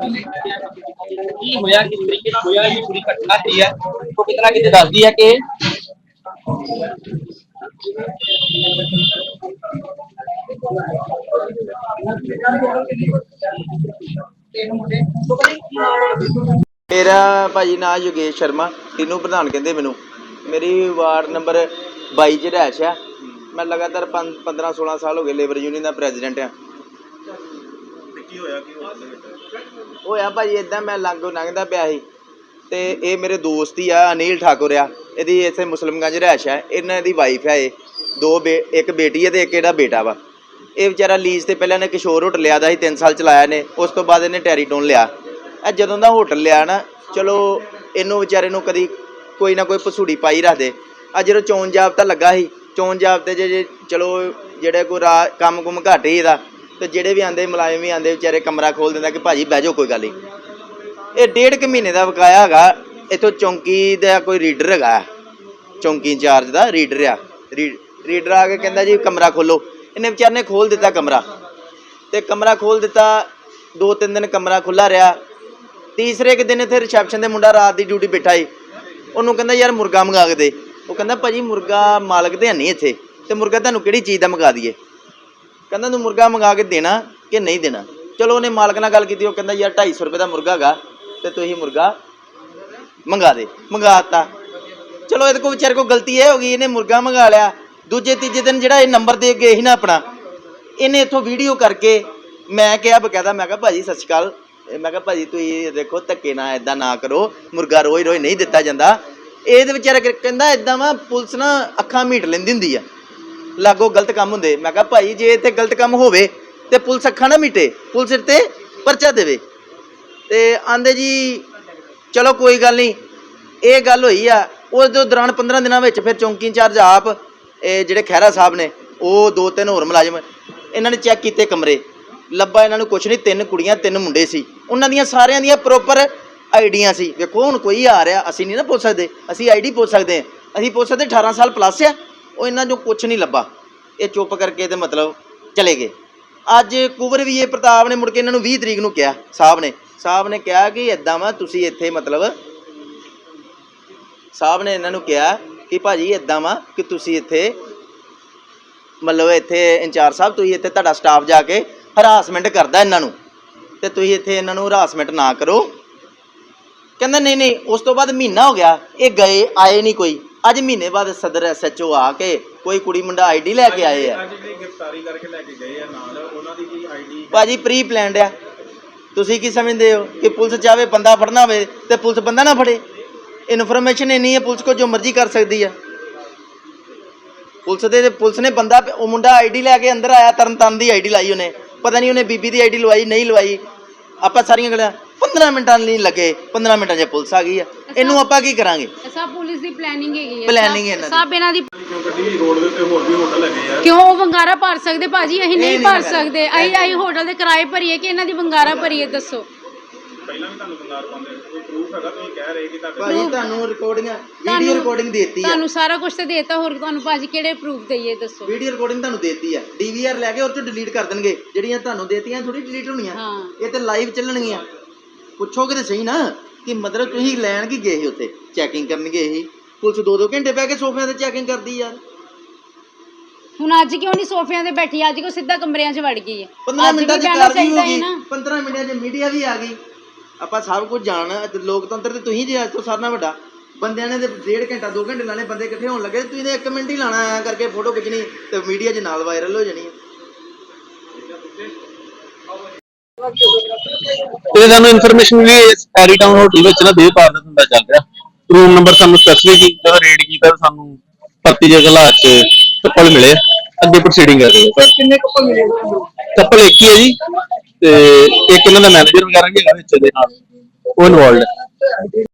ਕੀ ਹੋਇਆ ਕਿਸ ਤਰੀਕੇ ਨਾਲ ਹੋਇਆ ਇਹ ਪੂਰੀ ਘਟਨਾ ਕੀ ਹੈ? ਉਹ ਕਿਤਨਾ ਕਿਤੇ ਦੱਸਦੀ ਹੈ ਕਿ ਮੇਰਾ ਭਾਜੀ ਨਾਂ ਯੋਗੇਸ਼ ਸ਼ਰਮਾ ਤਿੰਨੋਂ ਪ੍ਰਧਾਨ ਕਹਿੰਦੇ ਮੈਨੂੰ। ਮੇਰੀ ਵਾਰਡ ਨੰਬਰ 22 ਚ ਰਹਿਸ਼ ਆ। ਮੈਂ ਲਗਾਤਾਰ 15 16 ਸਾਲ ਹੋ ਗਏ ਲੇਬਰ ਯੂਨੀਅਨ ਦਾ ਪ੍ਰੈਜ਼ੀਡੈਂਟ ਆ। ਹੋਇਆ ਹੋਇਆ ਭਾਜੀ ਇਦਾਂ ਮੈਂ ਲਾਂਗੋ ਲੰਘਦਾ ਪਿਆ ਸੀ। ਤੇ ਇਹ ਮੇਰੇ ਦੋਸਤ ਹੀ ਆ, ਅਨਿਲ ਠਾਕੁਰ ਆ। ਇਹਦੀ ਇੱਥੇ ਮੁਸਲਮਗੰਜ ਰਹਿਸ਼ ਆ। ਇਹਨਾਂ ਦੀ ਵਾਈਫ ਆ ਇਹ। ਦੋ ਬੇ, ਇੱਕ ਬੇਟੀ ਹੈ ਤੇ ਇੱਕ ਇਹਦਾ ਬੇਟਾ ਵਾ। ਇਹ ਵਿਚਾਰਾ ਲੀਜ਼ ਤੇ ਪਹਿਲਾਂ ਨੇ ਕਿਸ਼ੋਰ ਹੋਟਲ ਲਿਆ ਦਾ ਸੀ 3 ਸਾਲ ਚਲਾਇਆ ਨੇ ਉਸ ਤੋਂ ਬਾਅਦ ਇਹਨੇ ਟੈਰੀਟੋਨ ਲਿਆ। ਇਹ ਜਦੋਂ ਦਾ ਹੋਟਲ ਲਿਆ ਨਾ, ਚਲੋ ਇਹਨੂੰ ਵਿਚਾਰੇ ਨੂੰ ਕਦੀ ਕੋਈ ਨਾ ਕੋਈ ਪਸੂੜੀ ਪਾਈ ਰੱਖਦੇ। ਆ ਜਦੋਂ ਚੋਣ ਜਾਬਤਾ ਲੱਗਾ ਸੀ ਚੋਣ ਜਾਬਤੇ 'ਚ ਜੇ, ਚਲੋ ਜਿਹੜੇ ਕੋਈ ਰਾ ਕੰਮ ਕੁਮ ਘੱਟ ਹੀ ਇਹਦਾ ਤੇ ਜਿਹੜੇ ਵੀ ਆਂਦੇ, ਮੁਲਾਜ਼ਮ ਵੀ ਆਂਦੇ, ਵਿਚਾਰੇ ਕਮਰਾ ਖੋਲ ਦਿੰਦਾ ਕਿ ਭਾਜੀ ਬਹਿ ਜਾਓ, ਕੋਈ ਗੱਲ ਨਹੀਂ ਇਹ ਡੇਢ ਕੁ ਮਹੀਨੇ ਦਾ ਬਕਾਇਆ ਹੈਗਾ, ਇਥੋਂ ਚੌਂਕੀ ਦਾ ਕੋਈ ਰੀਡਰ ਹੈਗਾ, ਚੌਂਕੀ ਇੰਚਾਰਜ ਦਾ ਰੀਡਰ ਆ। ਰੀ- ਰੀਡਰ ਆ ਕੇ ਕਹਿੰਦਾ ਜੀ ਕਮਰਾ ਖੋਲੋ ਇਹਨੇ ਵਿਚਾਰ ਨੇ ਖੋਲ ਦਿੱਤਾ ਕਮਰਾ। ਤੇ ਕਮਰਾ ਖੋਲ ਦਿੱਤਾ, ਦੋ ਤਿੰਨ ਦਿਨ ਕਮਰਾ ਖੁੱਲਾ ਰਿਹਾ। ਤੀਸਰੇ ਕੁ ਦਿਨ ਇੱਥੇ ਰਿਸੈਪਸ਼ਨ ਦੇ ਮੁੰਡਾ ਰਾਤ ਦੀ ਡਿਊਟੀ ਬੈਠਾ ਸੀ। ਉਹਨੂੰ ਕਹਿੰਦਾ, ਯਾਰ ਮੁਰਗਾ ਮੰਗਾ ਕੇ ਦੇ। ਉਹ ਕਹਿੰਦਾ, ਭਾਜੀ ਮੁਰਗਾ ਮਾਲਕ ਦੇ ਹੈ ਨਹੀਂ ਇੱਥੇ। ਤੇ ਮੁਰਗਾ ਤੁਹਾਨੂੰ ਕਿਹੜੀ ਚੀਜ਼ ਦਾ ਮੰਗਾ ਦਈਏ? ਕਹਿੰਦਾ ਤੂੰ ਮੁਰਗਾ ਮੰਗਾ ਕੇ ਦੇਣਾ ਕਿ ਨਹੀਂ ਦੇਣਾ। ਚਲੋ ਉਹਨੇ ਮਾਲਕ ਨਾਲ ਗੱਲ ਕੀਤੀ, ਉਹ ਕਹਿੰਦਾ ਯਾਰ 250 ਰੁਪਏ ਦਾ ਮੁਰਗਾ ਹੈਗਾ, ਤੇ ਤੁਸੀਂ ਮੁਰਗਾ ਮੰਗਾ ਦੇ ਮੰਗਾਤਾ ਚਲੋ ਇਹਦੇ ਕੋਲ ਵਿਚਾਰੇ ਕੋਲ ਗਲਤੀ ਇਹ ਹੋ ਗਈ, ਇਹਨੇ ਮੁਰਗਾ ਮੰਗਾ ਲਿਆ। ਦੂਜੇ, ਤੀਜੇ ਦਿਨ ਜਿਹੜਾ ਇਹ ਨੰਬਰ ਦੇ ਗਏ ਸੀ ਨਾ ਆਪਣਾ, ਇਹਨੇ ਇੱਥੋਂ ਵੀਡੀਓ ਕਰਕੇ ਮੈਂ ਕਿਹਾ ਬਕਾਇਦਾ ਮੈਂ ਕਿਹਾ ਭਾਜੀ, ਸਤਿ ਸ਼੍ਰੀ ਅਕਾਲ। ਇਹ ਮੈਂ ਕਿਹਾ, ਭਾਜੀ, ਤੁਸੀਂ ਦੇਖੋ, ਧੱਕੇ ਨਾ ਇਦਾਂ ਨਾ ਕਰੋ, ਮੁਰਗਾ ਰੋਜ਼ ਰੋਜ਼ ਨਹੀਂ ਦਿੱਤਾ ਜਾਂਦਾ। ਇਹਦੇ ਵਿਚਾਰਾ ਕਹਿੰਦਾ ਇਦਾਂ ਵਾ, ਪੁਲਿਸ ਨਾ ਅੱਖਾਂ ਮੀਟ ਲੈਂਦੀ ਹੁੰਦੀ ਆ। ਲਾਗੋ ਗਲਤ ਕੰਮ ਹੁੰਦੇ। ਮੈਂ ਕਿਹਾ, ਭਾਈ, ਜੇ ਇੱਥੇ ਗਲਤ ਕੰਮ ਹੋਵੇ ਤੇ ਪੁਲਿਸ ਅੱਖਾਂ ਨਾ ਮੀਟੇ, ਪੁਲਿਸ ਤੇ ਪਰਚਾ ਦੇਵੇ। ਤੇ ਆਂਦੇ ਜੀ, ਚਲੋ, ਕੋਈ ਗੱਲ ਨਹੀਂ। ਇਹ ਗੱਲ ਹੋਈ ਆ। ਉਸ ਦੇ ਦੌਰਾਨ 15 ਦਿਨਾਂ ਵਿੱਚ ਫਿਰ ਚੌਂਕੀ ਇੰਚਾਰਜ ਆਪ, ਇਹ ਜਿਹੜੇ ਖਹਿਰਾ ਸਾਹਿਬ ਨੇ, ਉਹ ਦੋ ਤਿੰਨ ਹੋਰ ਮੁਲਾਜ਼ਮ, ਇਹਨਾਂ ਨੇ ਚੈੱਕ ਕੀਤੇ ਕਮਰੇ। ਲੱਭਾ ਇਹਨਾਂ ਨੂੰ ਕੁਛ ਨਹੀਂ, ਤਿੰਨ ਕੁੜੀਆਂ, ਤਿੰਨ ਮੁੰਡੇ ਸੀ। ਉਹਨਾਂ ਦੀਆਂ ਸਾਰਿਆਂ ਦੀਆਂ ਪ੍ਰੋਪਰ ਆਈਡੀਆਂ ਸੀ। ਵੇਖੋ, ਹੁਣ ਕੋਈ ਆ ਰਿਹਾ, ਅਸੀਂ ਨਹੀਂ ਨਾ ਪੁੱਛ ਸਕਦੇ। ਅਸੀਂ ਆਈਡੀ ਪੁੱਛ ਸਕਦੇ ਹਾਂ। ਅਸੀਂ ਪੁੱਛ ਸਕਦੇ 18 ਸਾਲ ਪਲੱਸ ਆ। ਉਹ ਇਹਨਾਂ ਚੋਂ ਕੁਛ ਨਹੀਂ ਲੱਭਾ। ਇਹ ਚੁੱਪ ਕਰਕੇ ਤੇ ਮਤਲਬ ਚਲੇ ਗਏ। ਅੱਜ ਕੁਵਰ ਵੀ ਇਹ ਪ੍ਰਤਾਪ ਨੇ ਮੁੜ ਕੇ ਇਹਨਾਂ ਨੂੰ 20 ਤਰੀਕ ਨੂੰ ਕਿਹਾ, ਸਾਹਿਬ ਨੇ। ਸਾਹਿਬ ਨੇ ਕਿਹਾ ਕਿ ਇਦਾਂ ਵਾ, ਤੁਸੀਂ ਇੱਥੇ ਮਤਲਬ ਸਾਹਿਬ ਨੇ ਇਹਨਾਂ ਨੂੰ ਕਿਹਾ ਕਿ ਭਾਜੀ ਇਦਾਂ ਵਾ ਕਿ ਤੁਸੀਂ ਇੱਥੇ ਮਤਲਬ ਇੱਥੇ ਇੰਚਾਰਜ ਸਾਹਿਬ, ਤੁਸੀਂ ਇੱਥੇ ਤੁਹਾਡਾ ਸਟਾਫ ਜਾ ਕੇ ਹਰਾਸਮੈਂਟ ਕਰਦਾ ਇਹਨਾਂ ਨੂੰ। ਤੇ ਤੁਸੀਂ ਇੱਥੇ ਇਹਨਾਂ ਨੂੰ ਹਰਾਸਮੈਂਟ ਨਾ ਕਰੋ। ਕਹਿੰਦਾ, ਨਹੀਂ ਨਹੀਂ, ਉਸ ਤੋਂ ਬਾਅਦ ਮਹੀਨਾ ਹੋ ਗਿਆ, ਇਹ ਗਏ, ਆਏ ਨਹੀਂ ਕੋਈ। ਅੱਜ ਮਹੀਨੇ ਬਾਅਦ ਸਦਰ ਐਸਐਚਓ ਆ ਕੇ ਕੋਈ ਕੁੜੀ ਮੁੰਡਾ ਆਈਡੀ ਲੈ ਕੇ ਆਏ ਆ। ਅੱਜ ਜਿਹੜੀ ਗ੍ਰਿਫਤਾਰੀ ਕਰਕੇ ਲੈ ਕੇ ਗਏ ਆ ਨਾਲ ਉਹਨਾਂ ਦੀ ਕੀ ਆਈਡੀ ਭਾਜੀ ਪ੍ਰੀ ਪਲਾਨਡ ਆ। ਤੁਸੀਂ ਕੀ ਸਮਝਦੇ ਹੋ ਕਿ ਪੁਲਿਸ ਚਾਹੇ ਬੰਦਾ ਫੜਨਾ ਹੋਵੇ ਤੇ ਪੁਲਿਸ ਬੰਦਾ ਨਾ ਫੜੇ? ਇਨਫੋਰਮੇਸ਼ਨ ਇੰਨੀ ਹੈ ਪੁਲਿਸ ਕੋ ਜੋ ਮਰਜ਼ੀ ਕਰ ਸਕਦੀ ਆ। ਪੁਲਿਸ ਦੇ ਪੁਲਿਸ ਨੇ ਬੰਦਾ ਉਹ ਮੁੰਡਾ ਆਈਡੀ ਲੈ ਕੇ ਅੰਦਰ ਆਇਆ ਤਰਨਤਾਰਨ ਦੀ ਆਈਡੀ ਲਾਈ ਉਹਨੇ। ਪਤਾ ਨਹੀਂ ਉਹਨੇ ਬੀਬੀ ਦੀ ਆਈਡੀ ਲਵਾਈ ਨਹੀਂ ਲਵਾਈ। ਆਪਾਂ ਸਾਰੀਆਂ ਗੱਲਾਂ 15 ਮਿੰਟਾਂ ਲਈ ਲੱਗੇ 15 ਮਿੰਟਾਂ 'ਚ ਪੁਲਿਸ ਆ ਗਈ ਆ। ਇਹਨੂੰ ਆਪਾਂ ਕੀ ਕਰਾਂਗੇ? ਸਭ ਪੁਲਿਸ ਦੀ ਪਲੈਨਿੰਗ ਹੈਗੀ ਹੈ Planning ਸਭ- ਹੈ ਇਹਨਾਂ ਦੀ। ਸਭ ਇਹਨਾਂ ਦੀ ਕਿਉਂ ਗੱਡੀ ਰੋਡ ਦੇ ਉੱਤੇ ਹੋਰ ਵੀ ਹੋਟਲ ਹੈਗੇ ਆ? ਕਿਉਂ ਉਹ ਵੰਗਾਰਾ ਭਰ ਸਕਦੇ? ਭਾਜੀ ਅਸੀਂ ਨਹੀਂ ਨਹੀਂ ਭਰ। ਸਕਦੇ। ਅਸੀਂ ਅਸੀਂ ਹੋਟਲ ਦੇ ਕਿਰਾਏ ਭਰੀਏ ਕਿ ਇਹਨਾਂ ਦੀ ਵੰਗਾਰਾ ਭਰੀਏ ਦੱਸੋ। ਪਹਿਲਾਂ ਵੀ ਤੁਹਾਨੂੰ ਬੰਦਾਰ ਪਾਉਂਦੇ ਕੋਈ ਪ੍ਰੂਫ ਹੈਗਾ? ਤੁਸੀਂ ਕਹਿ ਰਹੇ ਕਿ ਤੁਹਾਡੇ ਭਾਜੀ ਤੁਹਾਨੂੰ ਰਿਕਾਰਡਿੰਗਾਂ ਵੀਡੀਓ ਤੁਹਾਨੂੰ- ਰਿਕਾਰਡਿੰਗ ਦੇਤੀ ਆ। ਤੁਹਾਨੂੰ ਸਾਰਾ ਕੁਝ ਤੇ ਦੇਤਾ ਹੋਰ ਤੁਹਾਨੂੰ ਭਾਜੀ ਕਿਹੜੇ ਪ੍ਰੂਫ ਦਈਏ ਦੱਸੋ। ਵੀਡੀਓ ਰਿਕਾਰਡਿੰਗ ਤੁਹਾਨੂੰ ਦੇਤੀ ਆ। ਡੀਵੀਆਰ ਲੈ ਕੇ ਉਹ ਚੋਂ ਡਿਲੀਟ ਕਰ ਦੇਣਗੇ। ਜਿਹੜੀਆਂ ਤੁਹਾਨੂੰ ਦੇਤੀਆਂ ਥੋੜੀ ਡਿਲੀਟ ਹੋਣੀਆਂ। ਹਾਂ। ਇਹ ਤੇ ਲਾਈਵ ਚੱਲਣਗੀਆਂ। ਪੁੱਛੋਗੇ ਤੇ ਸਹੀ ਨਾ ਕਿ ਮਤਲਬ ਤੁਸੀਂ ਲੈਣ ਕੀ ਗਏ ਸੀ ਉੱਥੇ? ਚੈਕਿੰਗ ਕਰਨ ਗਏ ਸੀ। ਪੁਲਿਸ ਦੋ ਦੋ ਘੰਟੇ ਬਹਿ ਕੇ ਸੋਫਿਆਂ ਤੇ ਚੈਕਿੰਗ ਕਰਦੀ ਯਾਰ ਹੁਣ ਅੱਜ ਕਿਉਂ ਨਹੀਂ ਸੋਫਿਆਂ ਤੇ ਬੈਠੀ? ਅੱਜ ਕਿਉਂ ਸਿੱਧਾ ਕਮਰਿਆਂ 'ਚ ਵੜ ਗਈ ਹੈ? 15 ਅੱਜ ਵੀ ਮਿੰਟਾਂ ਚ ਕਾਰਵਾਈ ਹੋ ਗਈ ਨਾ? 15 ਮਿੰਟਾਂ ਚ ਮੀਡੀਆ ਵੀ ਆ ਗਈ। ਆਪਾਂ ਸਭ ਕੁਝ ਜਾਣਨਾ। ਤੇ ਲੋਕਤੰਤਰ ਤੇ ਤੁਸੀਂ ਜੇ ਅੱਜ ਤੋਂ ਸਾਰਿਆਂ ਨਾਲੋਂ ਵੱਡਾ। ਬੰਦਿਆਂ ਨੇ ਤੇ ਡੇਢ ਘੰਟਾ 2 ਘੰਟੇ ਲਾਣੇ ਬੰਦੇ ਇਕੱਠੇ ਹੋਣ ਲੱਗੇ ਤੁਸੀਂ ਨੇ 1 ਮਿੰਟ ਹੀ ਲਾਣਾ ਐ ਕਰਕੇ ਫੋਟੋ ਖਿੱਚਣੀ ਤੇ ਮੀਡੀਆ 'ਚ ਨਾਲ ਵਾਇਰਲ ਹੋ ਜਾਣੀ ਹੈ। ਤੇ ਸਾਨੂੰ ਇਨਫੋਰਮੇਸ਼ਨ ਵੀ ਐਰੀ ਟਾਊਨ ਹੋਟਲ ਵਿੱਚ ਨਾ ਦੇਹ ਪਾਰ ਦਾ ਧੰਦਾ ਚੱਲ ਰਿਹਾ। ਰੂਮ ਨੰਬਰ ਸਾਨੂੰ ਸਪੈਸੀਫਿਕ ਜਦੋਂ ਰੇਡ ਕੀਤਾ ਤਾਂ ਸਾਨੂੰ ਪਰਤੀ ਜਗ੍ਹਾ ਹਾਲਾਤ ਚ ਚੱਪਲ ਮਿਲੇ। ਅੱਗੇ ਪ੍ਰੋਸੀਡਿੰਗ ਕਰ ਰਹੇ ਹਾਂ। ਕਿੰਨੇ ਕੱਪਲ ਮਿਲੇ ਚੱਪਲ ਇੱਕ ਹੀ ਹੈ ਜੀ। ਤੇ ਇੱਕ ਇਹਨਾਂ ਦਾ ਮੈਨੇਜਰ ਵਗੈਰਾ ਵੀ ਹੈਗਾ ਵਿੱਚ ਦੇ ਨਾਲ। ਉਹ ਇਨਵੋਲਡ ਹੈ।